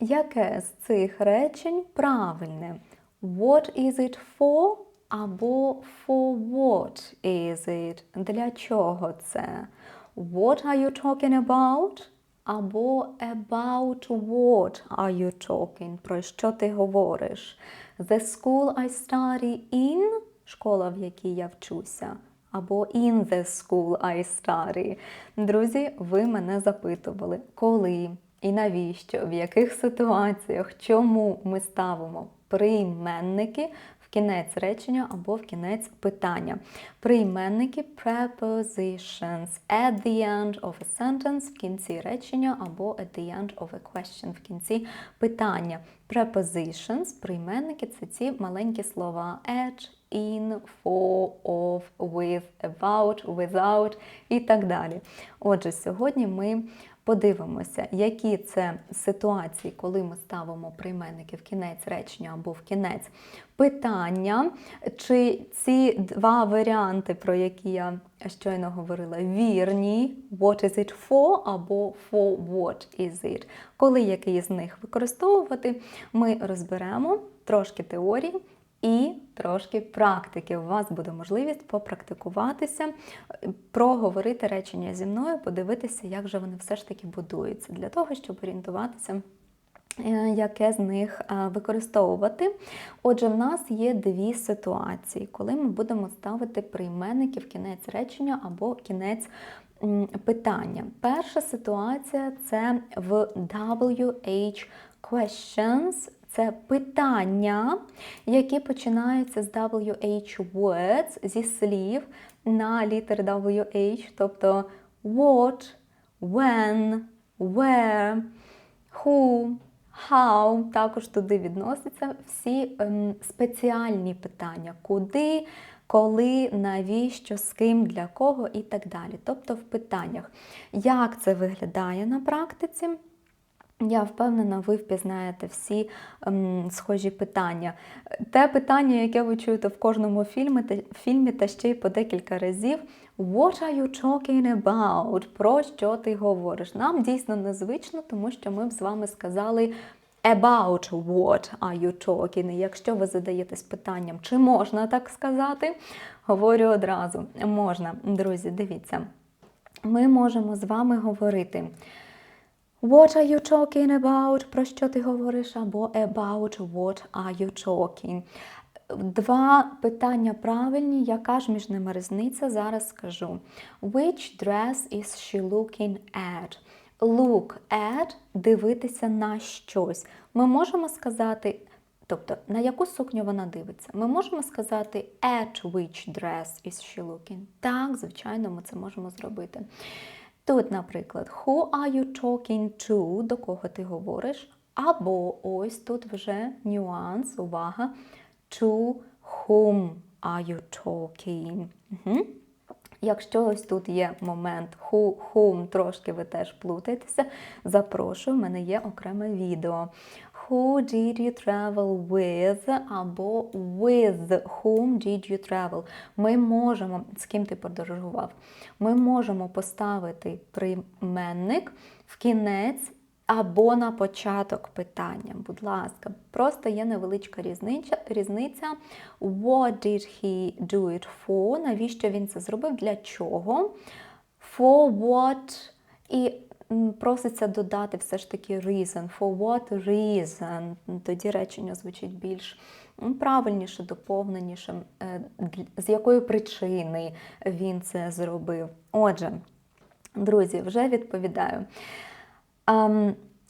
яке з цих речень правильне? What is it for? Або for what is it? Для чого це? What are you talking about? Або about what are you talking? Про що ти говориш? The school I study in школа, в якій я вчуся. Або in the school I study. Друзі, ви мене запитували, коли і навіщо, в яких ситуаціях, чому ми ставимо прийменники в кінець речення або в кінець питання. Прийменники prepositions at the end of a sentence в кінці речення або at the end of a question в кінці питання. Prepositions, прийменники це ці маленькі слова at, in, for, of, with, about, without і так далі. Отже, сьогодні ми подивимося, які це ситуації, коли ми ставимо прийменники в кінець речення або в кінець питання, чи ці два варіанти, про які я щойно говорила, вірні, what is it for або for what is it. Коли який з них використовувати, ми розберемо трошки теорії. І трошки практики. У вас буде можливість попрактикуватися, проговорити речення зі мною, подивитися, як же вони все ж таки будуються, для того, щоб орієнтуватися. е, Яке з них е, використовувати? Отже, в нас є дві ситуації, коли ми будемо ставити прийменники в кінець речення або кінець питання. Перша ситуація це в WH questions. Це питання, які починаються з WH words, зі слів на літери WH, тобто what, when, where, who, how. Також туди відносяться всі ем, спеціальні питання, куди, коли, навіщо, з ким, для кого і так далі. Тобто в питаннях. Як це виглядає на практиці? Я впевнена, ви впізнаєте всі ем, схожі питання. Те питання, яке ви чуєте в кожному фільмі, та, фільмі, та ще й по декілька разів. What are you talking about? Про що ти говориш? Нам дійсно незвично, тому що ми б з вами сказали about what are you talking. Якщо ви задаєтесь питанням, чи можна так сказати, говорю одразу. Можна, друзі, дивіться. Ми можемо з вами говорити. What are you talking about? Про що ти говориш? Або about what are you talking? Два питання правильні. Яка ж між ними різниця? Зараз скажу. Which dress is she looking at? Look at дивитися на щось. Ми можемо сказати, тобто на яку сукню вона дивиться. Ми можемо сказати at which dress is she looking? Так, звичайно, ми це можемо зробити. Тут, наприклад, who are you talking to, до кого ти говориш, або ось тут вже нюанс, увага, to whom are you talking. Угу. Якщо ось тут є момент who, whom, трошки ви теж плутаєтеся, запрошую, в мене є окреме відео. Who did you travel with? Або with whom did you travel? Ми можемо, з ким ти подорожував, ми можемо поставити прийменник в кінець або на початок питання. Будь ласка, просто є невеличка різниця. What did he do it for? Навіщо він це зробив? Для чого? For what? І проситься додати все ж таки reason. For what reason? Тоді речення звучить більш правильніше, доповненіше. Е, З якої причини він це зробив? Отже, друзі, вже відповідаю.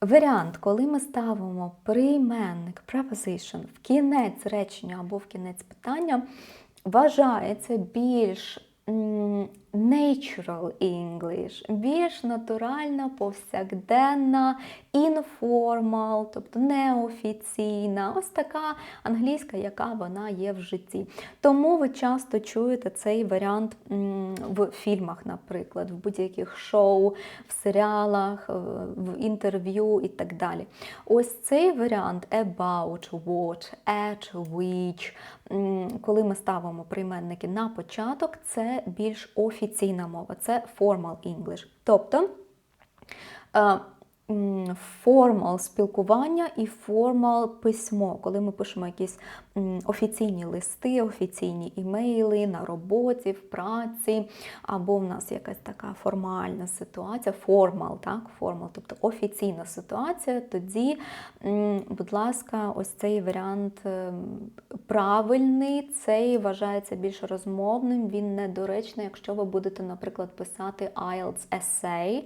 Варіант, коли ми ставимо прийменник preposition в кінець речення або в кінець питання, вважається більш natural English, більш натуральна, повсякденна, informal, тобто неофіційна, ось така англійська, яка вона є в житті. Тому ви часто чуєте цей варіант в фільмах, наприклад, в будь-яких шоу, в серіалах, е, в інтерв'ю і так далі. Ось цей варіант about what, at which, коли ми ставимо прийменники на початок, це більш офіційна мова, це formal English. Тобто е, формал спілкування і формал письмо, коли ми пишемо якісь офіційні листи, офіційні імейли на роботі, в праці, або в нас якась така формальна ситуація, формал, так, формал, тобто офіційна ситуація, тоді, будь ласка, ось цей варіант ем, правильний, цей вважається більш розмовним, він недоречний, якщо ви будете, наприклад, писати IELTS essay,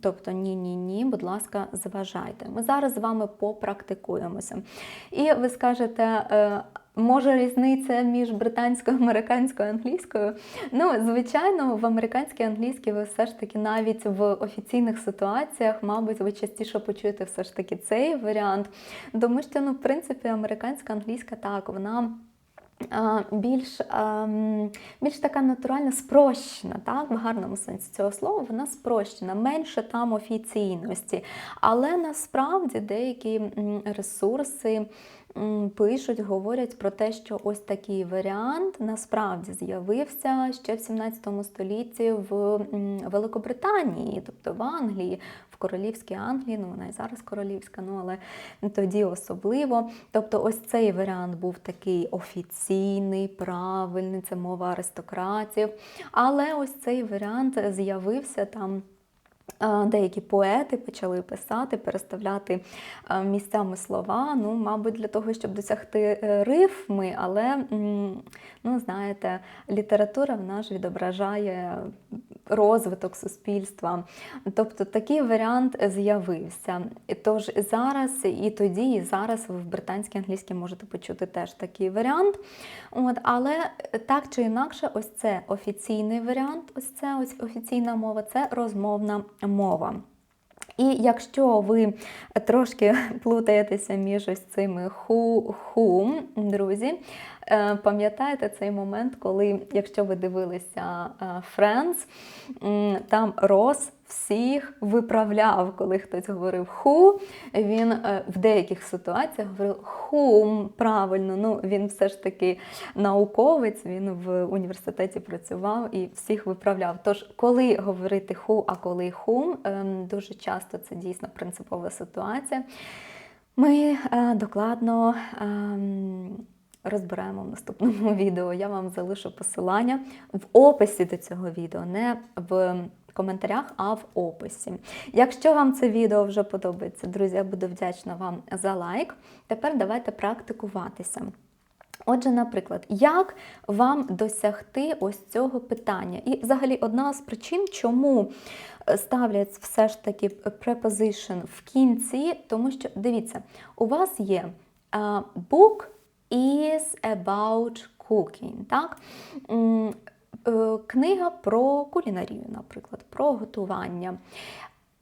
тобто ні-ні-ні, будь ласка, зважайте. Ми зараз з вами попрактикуємося. І ви скажете, е, може різниця між британською, американською англійською? Ну, звичайно, в американській англійській ви все ж таки навіть в офіційних ситуаціях, мабуть, ви частіше почуєте все ж таки цей варіант. Тому що, ну, в принципі, американська англійська так, вона. Більш, ем, більш така натуральна, спрощена, так, в гарному сенсі цього слова, вона спрощена, менше там офіційності. Але насправді деякі ресурси пишуть, говорять про те, що ось такий варіант насправді з'явився ще в 17 столітті в Великобританії, тобто в Англії, в королівській Англії, ну вона і зараз королівська, ну але тоді особливо. Тобто, ось цей варіант був такий офіційний, правильний, це мова аристократів. Але ось цей варіант з'явився там. Е, Деякі поети почали писати, переставляти е, місцями слова, ну, мабуть, для того, щоб досягти е, рифми, але, ну, знаєте, література вона ж відображає розвиток суспільства. Тобто такий варіант з'явився. Тож зараз і тоді, і зараз в британській англійській можете почути теж такий варіант. От, але так чи інакше, ось це офіційний варіант, ось це ось офіційна мова, це розмовна мова. І якщо ви трошки плутаєтеся між ось цими ху-ху, друзі, пам'ятаєте цей момент, коли, якщо ви дивилися е, Friends, там Рос всіх виправляв, коли хтось говорив ху, він е, в деяких ситуаціях говорив хум правильно. Ну він все ж таки науковець, він в університеті працював і всіх виправляв. Тож, коли говорити ху, а коли хум, ем, дуже часто це дійсно принципова ситуація. Ми е, докладно. Ем, Розберемо в наступному відео. Я вам залишу посилання в описі до цього відео, не в коментарях, а в описі. Якщо вам це відео вже подобається, друзі, я буду вдячна вам за лайк. Тепер давайте практикуватися. Отже, наприклад, як вам досягти ось цього питання? І взагалі одна з причин, чому е, ставлять все ж таки preposition в кінці, тому що дивіться, у вас є book is about cooking. Так? Е, Книга про кулінарію, наприклад, про готування.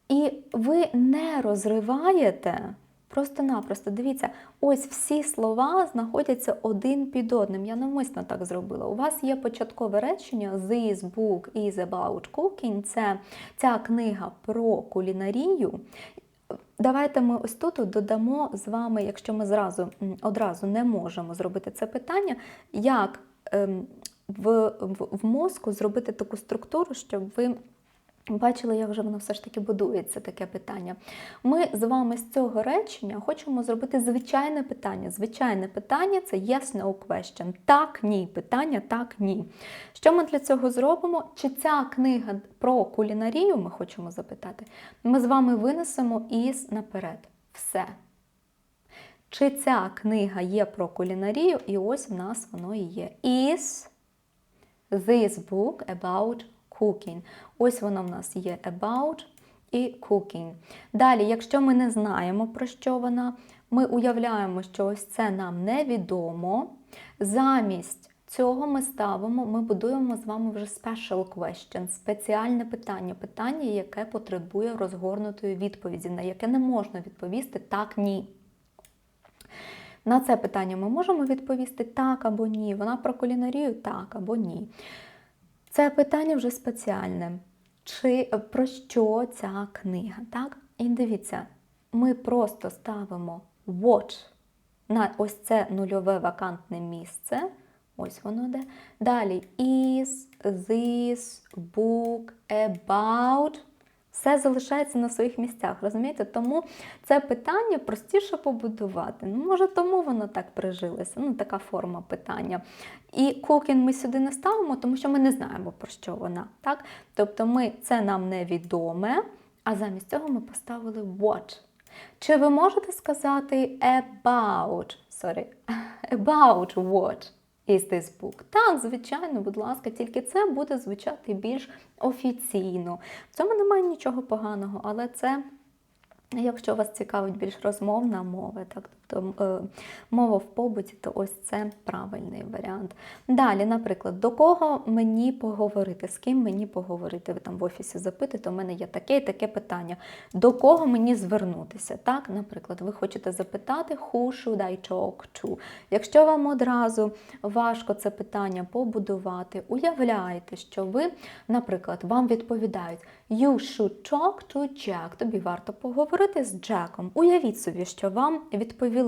І ви не розриваєте. Просто-напросто, дивіться, ось всі слова знаходяться один під одним. Я навмисно так зробила. У вас є початкове речення This book is about cooking. Це ця книга про кулінарію. Давайте ми ось тут додамо з вами, якщо ми зразу одразу не можемо зробити це питання, як ем, в, в, в мозку зробити таку структуру, щоб ви бачили, як вже воно все ж таки будується, таке питання. Ми з вами з цього речення хочемо зробити звичайне питання. Звичайне питання це yes-no question. Так, ні. Питання так, ні. Що ми для цього зробимо? Чи ця книга про кулінарію ми хочемо запитати? Ми з вами винесемо із наперед. Все. Чи ця книга є про кулінарію? І ось в нас воно і є. Is this book about cooking? Ось воно в нас є about і cooking. Далі, якщо ми не знаємо, про що вона, ми уявляємо, що ось це нам невідомо. Замість цього ми ставимо, ми будуємо з вами вже special question, спеціальне питання, питання, яке потребує розгорнутої відповіді, на яке не можна відповісти так, ні. На це питання ми можемо відповісти так або ні. Вона про кулінарію так або ні. Це питання вже спеціальне. Чи про що ця книга? Так? І дивіться, ми просто ставимо watch на ось це нульове вакантне місце. Ось воно де. Далі is this book about Все залишається на своїх місцях, розумієте? Тому це питання простіше побудувати. Ну, може, тому воно так прижилося. Ну, така форма питання. І cooking ми сюди не ставимо, тому що ми не знаємо, про що вона. Так? Тобто ми, це нам невідоме, а замість цього ми поставили what. Чи ви можете сказати about, sorry, about what is this? Так, звичайно, будь ласка, тільки це буде звучати більш офіційно. В цьому немає нічого поганого, але це. Якщо вас цікавить більш розмовна мова, так, тобто мова в побуті, то ось це правильний варіант. Далі, наприклад, до кого мені поговорити, з ким мені поговорити, ви там в офісі запитуєте, у мене є таке і таке питання. До кого мені звернутися? Так, наприклад, ви хочете запитати, who should I talk to? Якщо вам одразу важко це питання побудувати, уявляйте, що ви, наприклад, вам відповідають You should talk to Jack. Тобі варто поговорити з Джеком. Уявіть собі, що вам відповіли.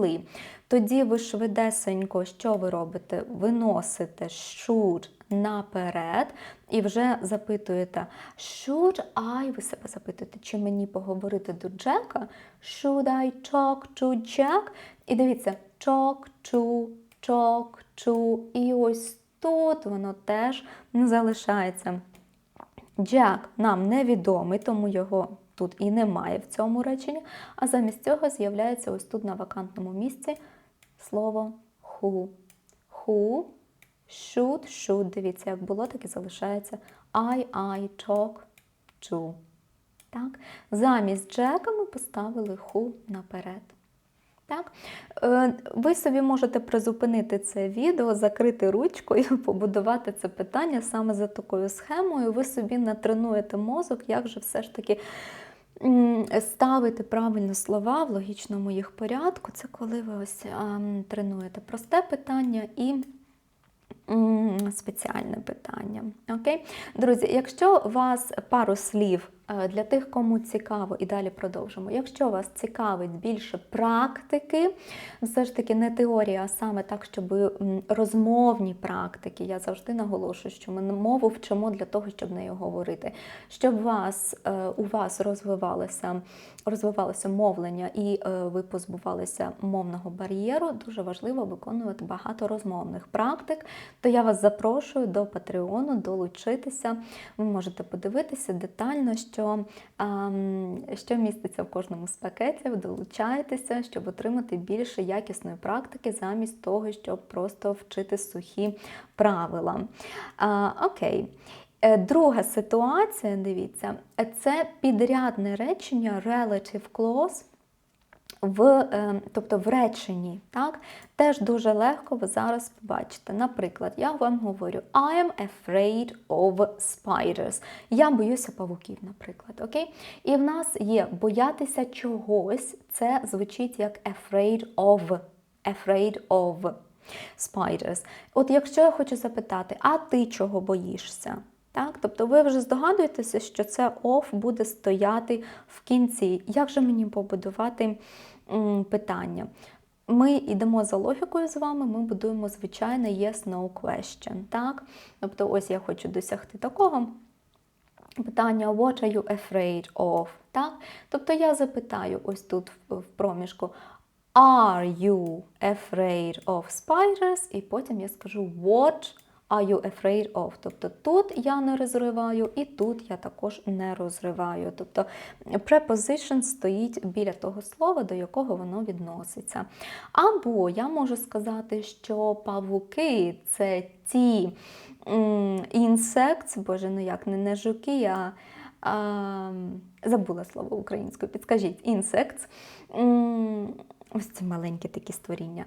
Тоді ви швидесенько, що ви робите? Виносите should наперед і вже запитуєте, should I, ви себе запитуєте, чи мені поговорити до Джека? Should I talk to Jack? І дивіться, talk to, talk to. І ось тут воно теж залишається. Джек нам невідомий, тому його тут і немає в цьому реченні. А замість цього з'являється ось тут на вакантному місці слово who. Who, should, should. Дивіться, як було, так і залишається I, I talk to. Так? Замість Джека ми поставили who наперед. Так? Е, Ви собі можете призупинити це відео, закрити ручкою, побудувати це питання саме за такою схемою. Ви собі натренуєте мозок, як же все ж таки ставити правильно слова в логічному їх порядку. Це коли ви ось тренуєте просте питання і. Спеціальне питання. Окей? Друзі, якщо у вас пару слів для тих, кому цікаво, і далі продовжимо. Якщо вас цікавить більше практики, все ж таки не теорія, а саме так, щоб розмовні практики, я завжди наголошую, що ми мову вчимо для того, щоб нею говорити, щоб вас, е, у вас розвивалося, розвивалося мовлення і е, ви позбувалися мовного бар'єру, дуже важливо виконувати багато розмовних практик. То я вас запрошую до Патреону долучитися. Ви можете подивитися детально, що, що міститься в кожному з пакетів. Долучайтеся, щоб отримати більше якісної практики, замість того, щоб просто вчити сухі правила. Окей. Е, Друга ситуація, дивіться, це підрядне речення relative clause в, е, тобто в реченні, так, теж дуже легко ви зараз побачите. Наприклад, я вам говорю I am afraid of spiders. Я боюся павуків, наприклад. окей? І в нас є боятися чогось, це звучить як afraid of. Afraid of spiders. От якщо я хочу запитати, а ти чого боїшся? Так? Тобто ви вже здогадуєтеся, що це of буде стояти в кінці. Як же мені побудувати питання? Ми йдемо за логікою з вами, ми будуємо звичайне yes-no question. Так? Тобто, ось я хочу досягти такого питання What are you afraid of? Так? Тобто я запитаю ось тут в, проміжку Are you afraid of spiders? І потім я скажу What are you afraid of? Тобто тут я не розриваю, і тут я також не розриваю. Тобто preposition стоїть біля того слова, до якого воно відноситься. Або я можу сказати, що павуки це ті інсекти, боже, ну як не, не жуки, а. А, забула слово українською, підскажіть, insects, ось ці маленькі такі створіння,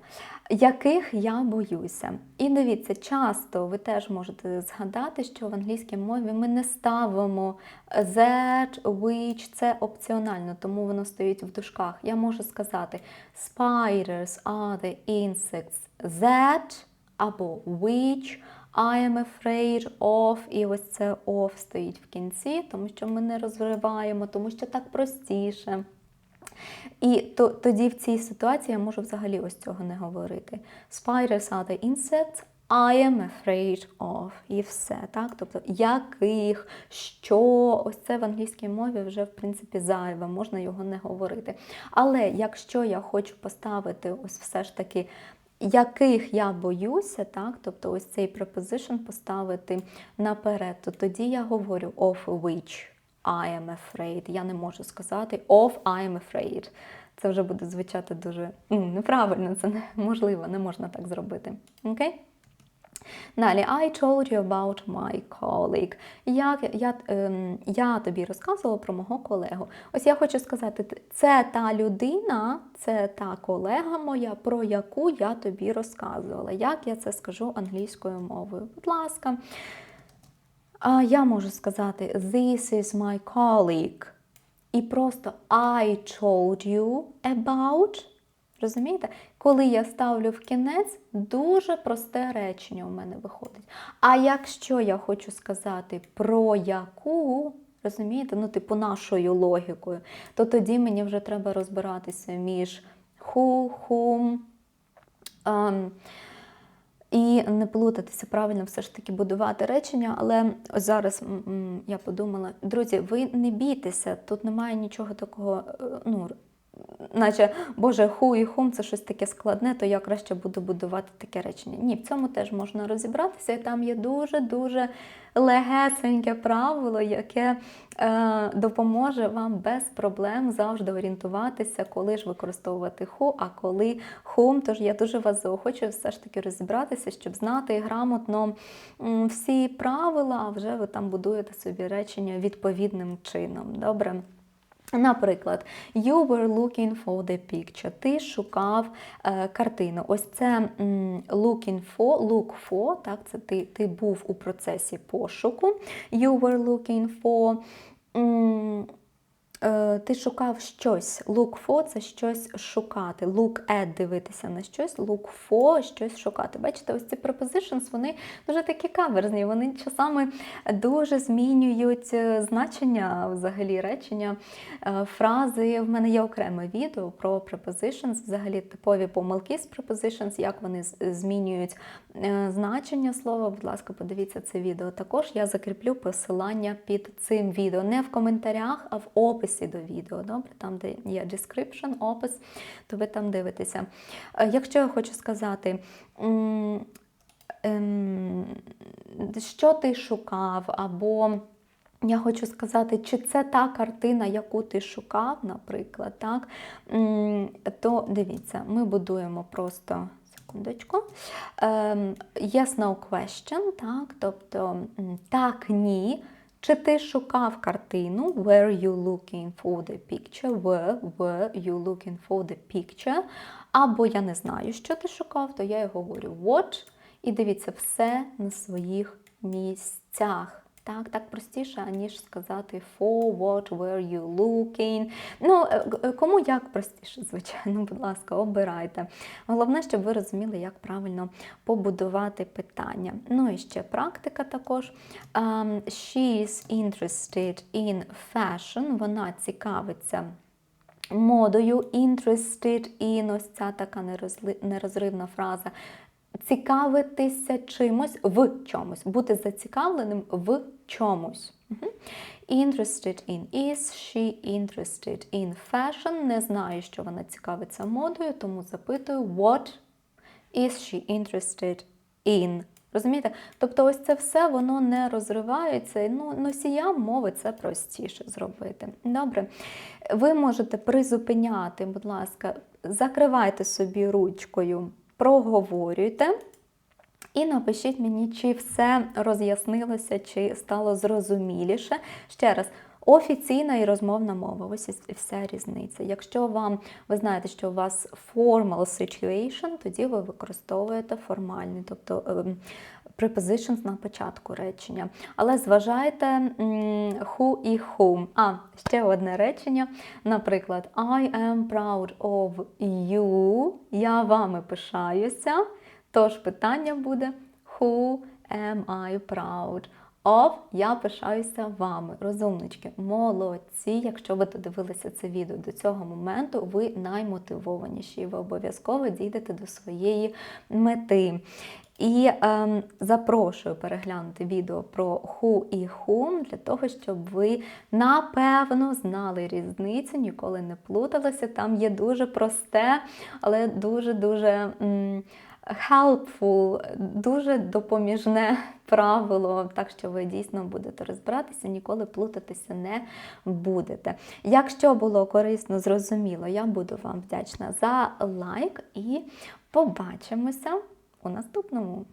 яких я боюся. І дивіться, часто ви теж можете згадати, що в англійській мові ми не ставимо that, which, це опціонально, тому воно стоїть в дужках. Я можу сказати spiders are the insects that або which. I am afraid of, і ось це of стоїть в кінці, тому що ми не розриваємо, тому що так простіше. І тоді в цій ситуації я можу взагалі ось цього не говорити. Spiders are the insects I am afraid of. І все. Так? Тобто, яких, що, ось це в англійській мові вже, в принципі, зайве, можна його не говорити. Але якщо я хочу поставити ось все ж таки. Яких я боюся, так, тобто ось цей preposition поставити наперед, то тоді я говорю of which I am afraid. Я не можу сказати of I am afraid. Це вже буде звучати дуже неправильно, це неможливо, не можна так зробити. Окей? Далі, I told you about my colleague. Я, я, ем, я тобі розказувала про мого колегу. Ось я хочу сказати, це та людина, це та колега моя, про яку я тобі розказувала. Як я це скажу англійською мовою? Будь ласка. А я можу сказати This is my colleague. І просто I told you about. Розумієте? Коли я ставлю в кінець, дуже просте речення у мене виходить. А якщо я хочу сказати про яку, розумієте, ну, типу, нашою логікою, то тоді мені вже треба розбиратися між who, whom. Um, і не плутатися, правильно все ж таки будувати речення. Але ось зараз я подумала, друзі, ви не бійтеся, тут немає нічого такого, е, ну, наче Боже, ху і хум це щось таке складне, то я краще буду будувати таке речення. Ні, в цьому теж можна розібратися, і там є дуже-дуже легесеньке правило, яке е, допоможе вам без проблем завжди орієнтуватися, коли ж використовувати ху, а коли хум. Тож я дуже вас заохочую все ж таки розібратися, щоб знати грамотно всі правила, а вже ви там будуєте собі речення відповідним чином. Добре? Наприклад, you were looking for the picture. Ти шукав е, картину. Ось це looking for, look for, так, це ти, ти був у процесі пошуку. You were looking for. м, е, ти шукав щось. Look for це щось шукати. Look at дивитися на щось, look for щось шукати. Бачите, ось ці prepositions, вони дуже такі каверзні, вони часами дуже змінюють е, значення взагалі речення, е, фрази. В мене є окреме відео про prepositions, взагалі типові помилки з prepositions, як вони змінюють е, значення слова. Будь ласка, подивіться це відео. Також я закріплю посилання під цим відео. Не в коментарях, а в описі до відео. Добре, там, де є description, опис, то ви там дивитеся. Е, Якщо я хочу сказати. ем, що ти шукав, або я хочу сказати, чи це та картина, яку ти шукав, наприклад, так? То дивіться, ми будуємо просто. Секундочку. Ем, yes, no question, так, тобто так, ні. Чи ти шукав картину? Were you looking for the picture? Were, were you looking for the picture? Або я не знаю, що ти шукав, то я й говорю watch. І дивіться, все на своїх місцях. Так, так простіше, аніж сказати for what were you looking. Ну, е, е, кому як простіше, звичайно, будь ласка, обирайте. Головне, щоб ви розуміли, як правильно побудувати питання. Ну і ще практика також. Um, she interested in fashion. Вона цікавиться модою, interested in, ось ця така нерозривна фраза. Цікавитися чимось в чомусь, бути зацікавленим в чомусь. Interested in. Is she interested in fashion? Не знаю, що вона цікавиться модою, тому запитую what is she interested in? Розумієте? Тобто ось це все воно не розривається. Ну, носіям мови це простіше зробити. Добре. Ви можете призупиняти, будь ласка, закривайте собі ручкою, проговорюйте. І напишіть мені, чи все роз'яснилося, чи стало зрозуміліше. Ще раз, офіційна і розмовна мова. Ось і вся різниця. Якщо вам ви знаєте, що у вас formal situation, тоді ви використовуєте формальний, тобто ем, prepositions на початку речення. Але зважайте who і whom. А, ще одне речення. Наприклад, I am proud of you. Я вами пишаюся. Тож питання буде Who am I proud of. Я пишаюся вами. Розумнички, молодці. Якщо ви додивилися це відео до цього моменту, ви наймотивованіші. Ви обов'язково дійдете до своєї мети. І ем, запрошую переглянути відео про who і whom, для того, щоб ви напевно знали різницю, ніколи не плуталися. Там є дуже просте, але дуже-дуже м, helpful, дуже допоміжне правило, так що ви дійсно будете розбиратися, ніколи плутатися не будете. Якщо було корисно, зрозуміло, я буду вам вдячна за лайк і побачимося у наступному.